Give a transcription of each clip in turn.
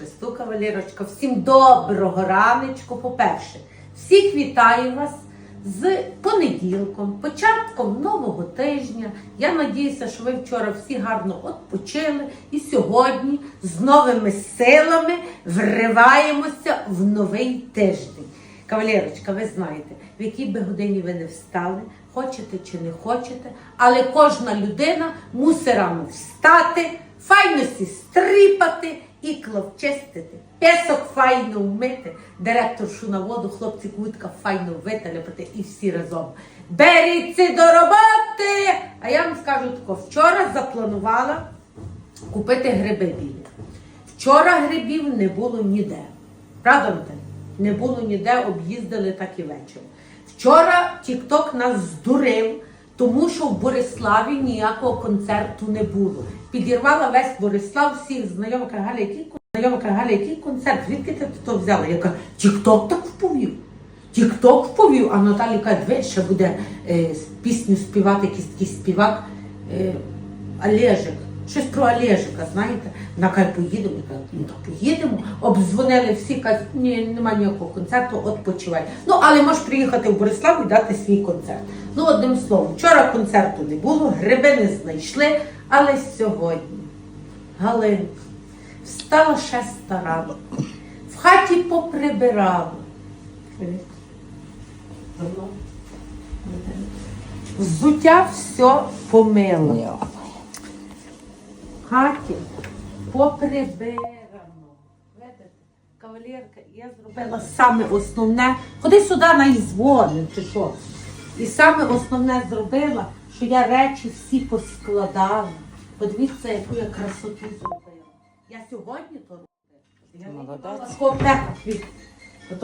Христу, кавалерочка. Всім доброго раночку. По-перше, всіх вітаю вас з понеділком, початком нового тижня. Я надіюся, що ви вчора всі гарно відпочили. І сьогодні з новими силами вриваємося в новий тиждень. Кавалерочка, ви знаєте, в якій би годині ви не встали, хочете чи не хочете, але кожна людина мусить рано встати, файно сі стріпати і кловчистити. Песок файно вмити, директоршу на воду, хлопці кутка файно виталяпати і всі разом. Беріться до роботи! А я вам скажу тако, вчора запланувала купити гриби білі. Вчора грибів не було ніде. Правда, Наталя? Не було ніде, об'їздили так і вечір. Вчора Тікток нас здурив, тому що в Бориславі ніякого концерту не було. Підірвала весь Борислав, всіх знайома каже, Галя, який каже, Галя, який концерт? Звідки ти то взяла? Я кажу, Тікток так вповів. Тікток вповів, а Наталі каже, «Дивись, ще буде е, пісню співати якийсь такий співак е, Олежик. Щось про Олежика, знаєте? Вона каже, поїдемо. Я кажу, ну то поїдемо. Обдзвонили всі, кажуть, ні, немає ніякого концерту, відпочивай. Ну, але можеш приїхати в Борислав і дати свій концерт. Ну, одним словом, вчора концерту не було, гриби не знайшли, але сьогодні Галинка встала ще рано, в хаті поприбирала. Взуття все помило. В хаті поприбирано. Видите, кавалерка, я зробила саме основне. Ходи сюди на ізвони, чи що. І саме основне зробила, що я речі всі поскладала. Подивіться, яку я красоту зробила. Я сьогодні то робила. Я Молодець. Ковтеха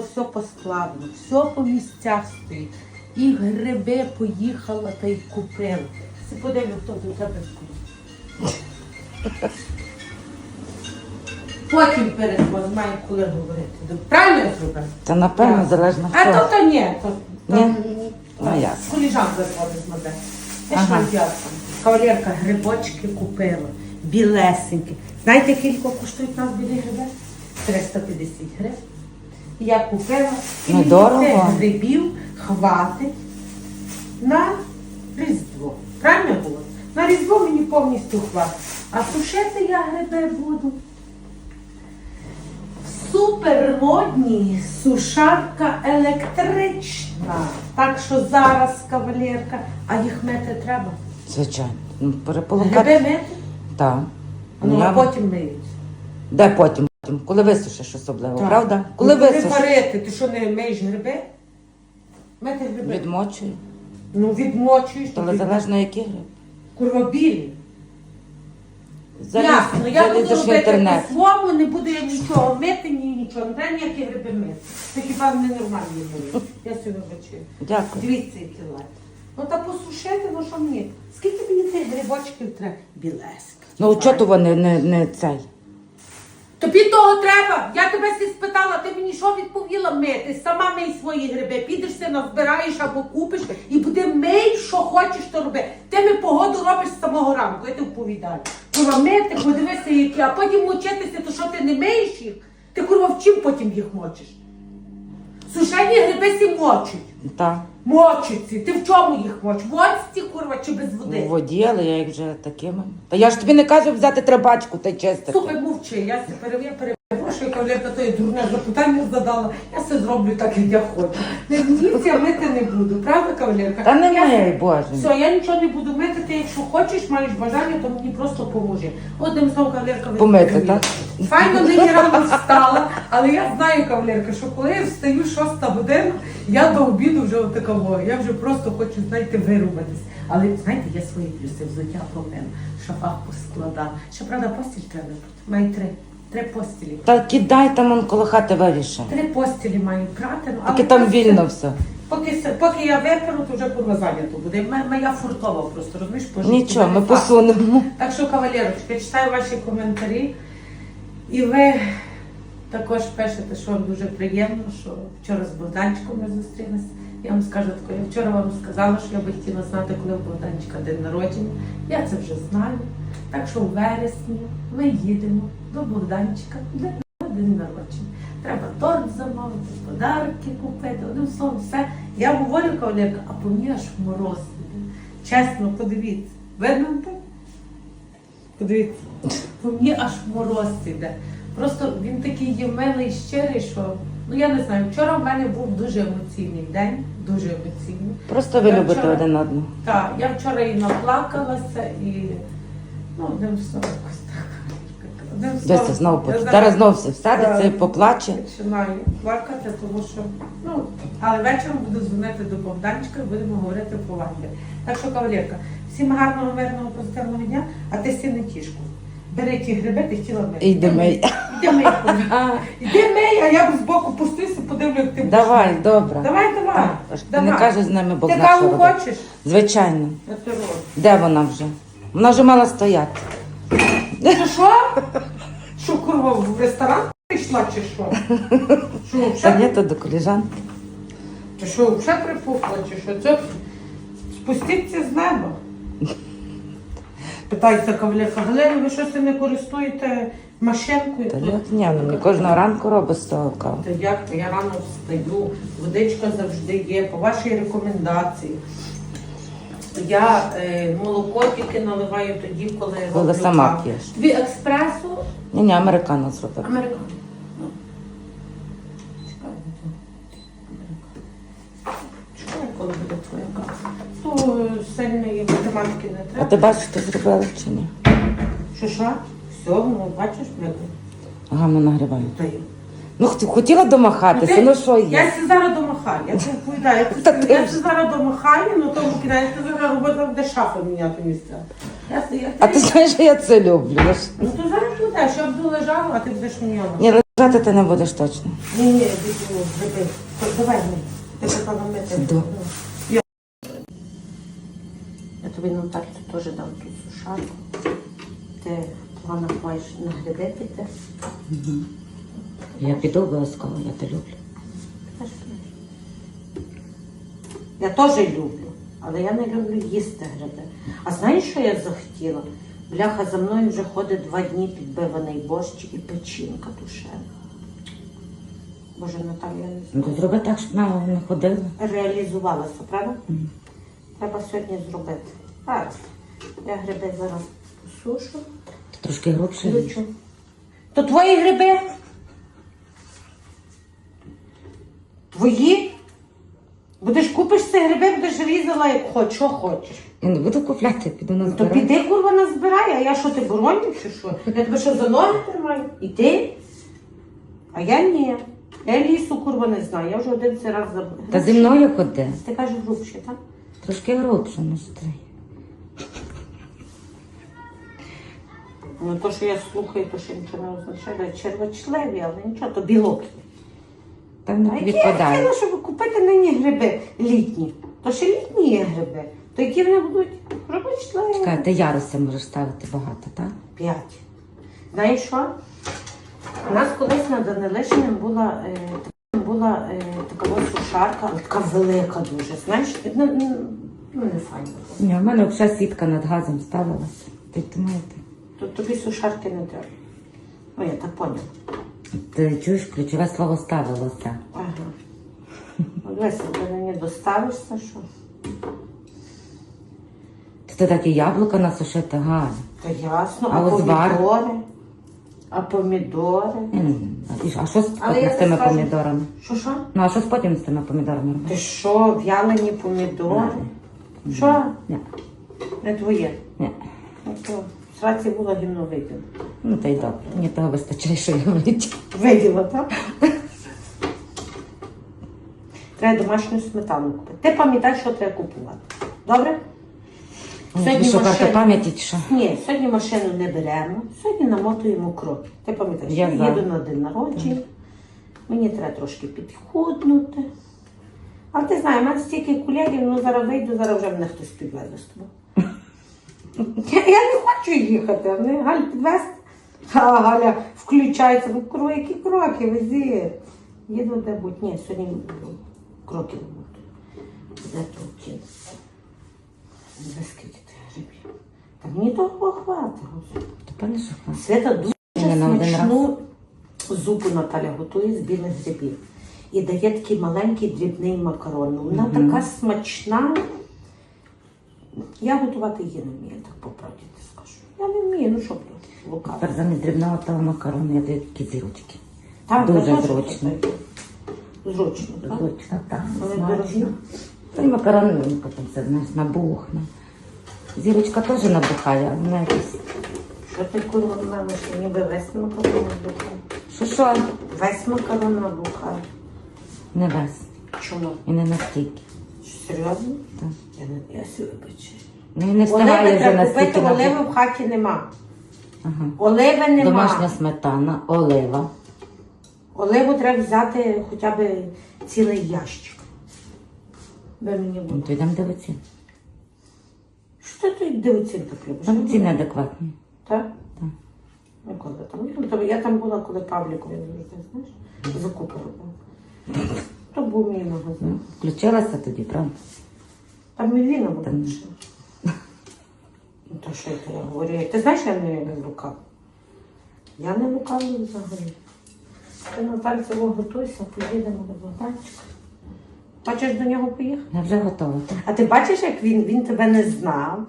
все поскладено, все по місцях стоїть. І гриби поїхала та й купила. Си подивлю, хто до тебе скоро. Потім перезвон, маю коли говорити. Правильно я зробила? Це напевно залежно А то то ні, то, то Ні? Ну, ясно. коліжанка заходить мене. Ага. що ясно. Кавалерка грибочки купила, білесенькі. Знаєте, кілько коштують нас білі гриби? 350 гривень. Я купила і мені Недорого. цих грибів хватить на Різдво. Правильно було? На Різдво мені повністю хватить. А сушити я гриби буду. Супермодні сушарка електрична. Так що зараз кавалерка, а їх мити треба. Звичайно. Ну, Гриби мити, Так. ну Я- а потім миють. Де потім? Потім? Коли висушиш особливо, Так. правда? Коли Ну, не висушиш, парити, ти що не миєш гриби? Мити гриби. відмочую. Ну відмочуєш. Але тоді залежно які гриби. Курва білі. Ясно, я буду робити інтернет. по-своєму, не буду я нічого мити, ні нічого. Не треба ніякі гриби мити. Це хіба не нормальні були. Я собі вибачаю. Дякую. Дивіться, які лайки. Ну та посушити, ну що мені? Скільки мені цих грибочків треба? Білеск. Ну, чого то вони не, не цей? Тобі того треба. Я тебе всі спитала, ти мені що відповіла мити? Сама мий свої гриби. Підеш си назбираєш або купиш і буде мий, що хочеш, то роби. Ти ми погоду робиш з самого ранку, я ти вповідаю. Курва, мити, подивися, які, а потім мочитися, то що ти не миєш їх? Ти курва в чим потім їх мочиш? Сушені гриби сі мочуть. Так. Мочуться. Ти в чому їх моч? В оцті, курва, чи без У води? воді, але я їх вже такими. Та я ж тобі не кажу взяти требачку та й чистити. Слухай, мовчи, я це перевір, перепрошую, кавалерка, то я дурне запитання задала. Я все зроблю так, як я хочу. Не мені я мити не буду, правда, кавалерка? Та не Я- мий, Боже. Все, я нічого не буду мити, ти якщо хочеш, маєш бажання, то мені просто поможи. Одним словом, кавалерка, ви Помити, так? Файно нині рано встала, але я знаю, кавалерка, що коли я встаю шоста година, я до обіду вже отакого. Я вже просто хочу, знаєте, вирубатись. Але знаєте, є свої плюси, взуття помила, шафах поскладала. Ще правда, постіль треба. Маю три. Три постілі. Та кидай там он коло хати вирішив. Три постілі маю прати. ну, але Поки там вільно все. Поки, се- поки я виперу, то вже курва зайнято буде. М- Моя фуртова просто, розумієш, по. Нічого, ми факт. посунемо. Так що, кавалерочки, читаю ваші коментарі. І ви також пишете, що вам дуже приємно, що вчора з Богданчиком ми зустрілися. Я вам скажу таке, я вчора вам сказала, що я би хотіла знати, коли у Богданчика день народження. Я це вже знаю. Так що в вересні ми їдемо до Богданчика. День день народження. Треба торт замовити, подарки купити, одним словом, все. Я говорю, кавалерка, а по мені аж мороз. Чесно, подивіться. Видно так? Подивіться. По мені аж мороз іде. Просто він такий є милий, щирий, що ну я не знаю. Вчора в мене був дуже емоційний день, дуже емоційний. Просто ви Я любите вчора- один одного. Так, я вчора і наплакалася, і ну, одним словом, якось так. Одним словом, знову я зараз знову все всадиться поплаче. Починаю плакати, тому що ну, але вечором буду дзвонити до Богданчика і будемо говорити по Ванді. Так що, кавалерка, всім гарного, мирного, позитивного дня, а ти сі не тішку. Бери ті гриби, ти хотіла мити. Іди мий. Іди мий. Коля. Іди мий, а я з боку пустуюся, подивлю, як ти будеш Давай, добре. Давай, давай. Аж Ти давай. не кажеш з ними, бо Ти що каву робити. хочеш? Звичайно. Я це роблю. Де вона вже? Вона вже мала стояти. Що що? Що курва в ресторан прийшла чи що? Що Та взагалі? ні, то до коліжанки. Чи що вже припухло, чи що? Це спустіться з неба. Питається кавалерка, Галина, ви щось не користуєте машинкою? Та як ні, вона мені кожного ранку робить з того каву. Та як? Я рано встаю, водичка завжди є, по вашій рекомендації. Я е, молоко тільки наливаю тоді, коли Коли роблю сама каву. п'єш. Тобі експресу Ні, ні, американо зробив. Американо. Ну. Чекай, ну, Чекай, коли буде твоя кава. Сильної математики не А треба. ти бачиш, що зробила чи ні? Що що? Все, ну бачиш, мене. Ага, ми нагріваємо. Та й- Ну, хот- хотіла домахатися, ну що Я є? сі зараз домахаю, я тобі відповідаю. Я Та ти ж- зараз домахаю, ну тому кидаю, ти зараз робота буде шафи міняти місця. Я, я, А ти знаєш, що я це люблю. Я ж- Ну то зараз буде, щоб ти лежала, а ти будеш міняла. Ні, лежати ти не будеш точно. Ні, ні, гриби. То Давай ми. Ти така намити. Я... Тобі на тарту теж дам ту сушарку. Ти в планах маєш на гриби піти. Я піду обов'язково, я те люблю. Я теж люблю, але я не люблю їсти гриби. А знаєш, що я захотіла? Бляха за мною вже ходить два дні підбиваний борщ і печінка душена. Боже, Наталія, я не Ну, знаю. то зроби так, щоб мама не ходила. реалізувалася, правда? Треба сьогодні зробити. Так. Я гриби зараз посушу, Трошки грубше. То твої гриби? Твої? Будеш купиш ці гриби, будеш різала як хоч, що хочеш. Я не буду купляти, піду на То піди, курва, назбирай, а я що ти бороню чи що? Я тебе що за ноги тримаю? І ти? А я ні. Я лісу, курва, не знаю. Я вже один цей раз забула. Та зі мною ходи. Ти кажеш грубше, так? Трошки ну стрій. Ну, то, що я слухаю, то ще нічого не означає. Червочливі, але нічого, то білок. Та не які я відпадає. хотіла, щоб купити нині гриби літні. То ще літні є гриби. То які вони будуть робочливі? Чекай, ти яруся можеш ставити багато, так? П'ять. Знаєш що? У нас колись на Данилишині була, е, була е, така ось сушарка, така велика дуже. Знаєш, ну, ну, ну не файно. Ні, в мене вже сітка над газом ставилася. Ти думаєте? То тобі сушарки не треба. Ну, я так поняла. Ти чуєш, ключове слово ставилося. Ага. Ну, Дивися, ти мені доставишся, що? Ти то такі яблука насушити, Галя. Та ясно, А а, помідори. А помідори. Не знаю. А що з, Але я з тими скажу. помідорами? Що що? Ну, а що з потім з тими помідорами робити? Ти що, в'ялені помідори? Що? Ні, Не твоє. ні. Ну, то сраці було гімно виділо. Ну, та й добре. Мені того вистачає, що я вийду. Виділа, так? Треба домашню сметану купити. Ти пам'ятай, що треба купувати. Добре? Сьогодні що карта пам'яті чи що? Ні, сьогодні машину не беремо, сьогодні намотуємо кроки. Ти пам'ятаєш, Я я за. їду на день народження, мені треба трошки підхуднути. Але ти знаєш, у мене стільки колегів, ну зараз вийду, зараз вже мене хтось підвезе з тобою. Я, я не хочу їхати, а мене Галь підвезти. А Галя включається, ну кро, які кроки, вези. Їду де будь. Ні, сьогодні кроки будуть. Де тут? Де скільки ти грибів? Та мені того хватить. Тепер не хватить. Свята дуже смачну. Зупу Наталя готує з білих грибів. І дає такий маленький дрібний макарон. Вона Мгм. така смачна. Я готувати її не вмію, так по правді ти скажу. Я не вмію, ну що ти, лукаво. Тепер замість дрібного того макарону я даю такі зірочки. Так, Дуже зручно. Зручно, так? Зручно, так. Смачно. Та й макарон, ну, потім це, знаєш, набухне. Зірочка теж набухає, вона якась. Що ти курва мене, що ніби весь макарон набухає? Що що? Весь макарон набухає. Не весь. Чому? І не настільки. Що, серйозно? Так. Я не я себе вибачаю. Ну і не Оливи вже треба настільки купити, оливи набухати. в хаті нема. Ага. Оливи нема. Домашня сметана, олива. Оливу треба взяти хоча б цілий ящик. Мені Ну, то йдемо дивитися. Що ти дивиться так любиш? Там ціни адекватні. Так? Так. Ну, коли там? Ну, то я там була, коли Павліку він завжди, знаєш, закупи робив. То був мій магазин. Ну, Включилася тоді, правда? Там Мівіна була. Там-. Ну, то що я говорю? Ти знаєш, я не, не лукав. Я не лукавлю взагалі. Ти Наталь цього готуйся, поїдемо до Богданчика. Хочеш до нього поїхати? Я вже готова. А ти бачиш, як він, він тебе не знав,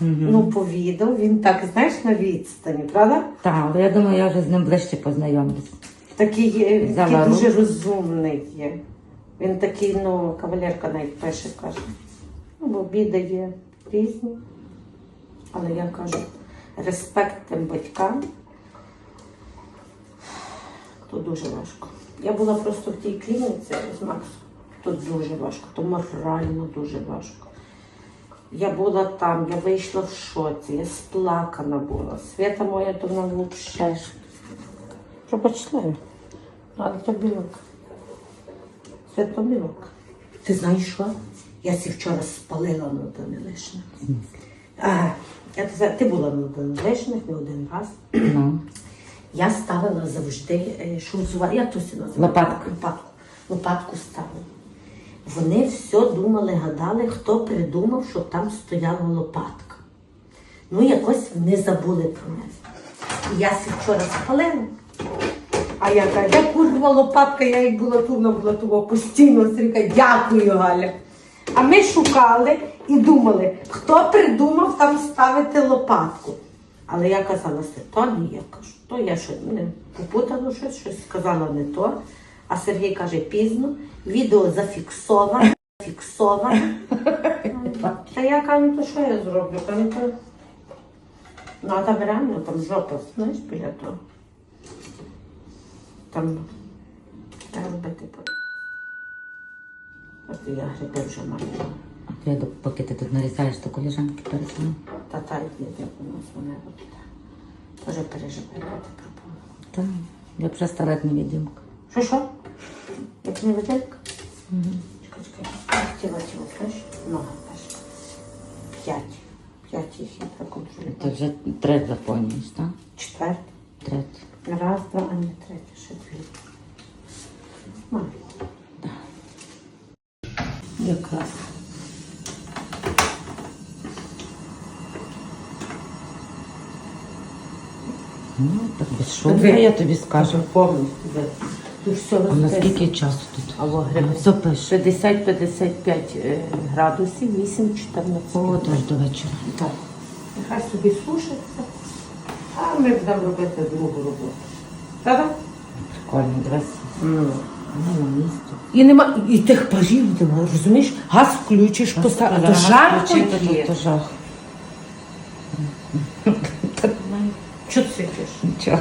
ну повідав, він так, знаєш, на відстані, правда? Так, але я думаю, я вже з ним ближче познайомлюсь. Такий, він такий дуже розумний є. Він такий, ну, кавалерка навіть пише, каже. Ну, бо біди є різні. Але я кажу, респект тим батькам. То дуже важко. Я була просто в тій клініці з Максом. То дуже важко, то морально дуже важко. Я була там, я вийшла в шоці, я сплакана була. Свята моя, то вона взагалі. Пробачте. Але то білок. Свято білок. Ти знаєш що? Я сі вчора спалила на Данилишних. А, я ти, ти була на Данилишних не один раз. Ну, Я ставила завжди е. Я то сі називаю. Лопатку. Лопатку. Лопатку ставила. Вони все думали, гадали, хто придумав, щоб там стояла лопатка. Ну, якось вони забули про мене. І я сі вчора спалила. А я кажу, я курва лопатка, я як була тут, вона була того постійно стріка. Дякую, Галя. А ми шукали і думали, хто придумав там ставити лопатку. Але я казала, це то не я кажу, то я що не попутала щось, щось сказала не то. А Сергій каже, пізно, відео зафіксовано, фіксовано. Та я кажу, ну то що я зроблю? Кажу, то... Ну, а там реально там жопа, знаєш, біля того. Там робити по. От я гриби вже маю. а то я поки ти тут нарізаєш, то коліжанки пересуну. Та та є, як у нас мене робить. Тоже переживаю, ти пропоную. Так, я вже сталетна відімка. Що що? Як не виделька? Чекай, чекай. Тіло, тіло, знаєш? Нога теж. П'ять. П'ять їх я так Ти контролюю. вже три заповнюєш, так? Четвертий. Третій. Раз, два, а не третє, ще дві. Мам. Якраз. Ну, так безшумно, Дві. я тобі скажу. повністю. де. Тут все А розписано. наскільки часу тут? Алло, гриби. Все пише. 50-55 е, градусів, 8-14. О, то ж до вечора. Так. Нехай собі сушиться, а ми будемо робити другу роботу. Правда? Прикольно, дивись. Ну, на місці. І нема, і тих парів нема, розумієш? Газ включиш, поставиш, а то жарко Включити, є. то жах. Що ти сидиш? Нічого.